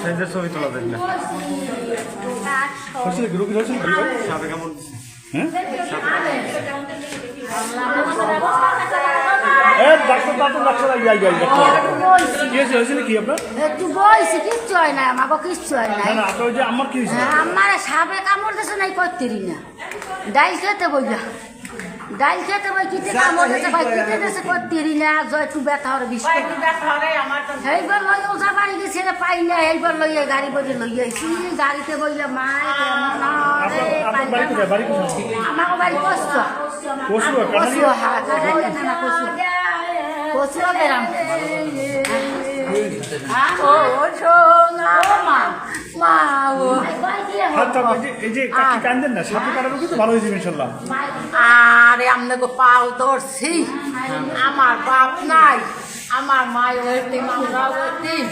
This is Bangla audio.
সেদের ছবি তোলা দেন না। হয়েছিল কি? রোগী হয়েছিল কি? সাপে কেমন হ্যাঁ? এ ডাক্তার ডাক্তার ডাক্তার আই আই আই ডাক্তার। কি হয়েছে হয়েছিল কি আপনার? একটু বয়সি কিচ্ছু হয় না কিচ্ছু হয় না আমার আমার সাপে কামড় নাই ডাইল খেতে বইয়া ডাইল খেতে বই কিতে কামড় দিছে ভাই কিতে না জয় একটু ব্যথা এইবার লই ওজা বাড়ি গেছে পাই না এইবার লই এই গাড়ি বইলে লই আইছি। গাড়িতে বইলে কেমন আপনার বাড়ি আমার কষ্ট হ্যাঁ কাটাইলে মা মা না আরে আপনাকে পাও ধরছি। আমার বাপ নাই। আমার মায়ের এতিম আমরাও এতিম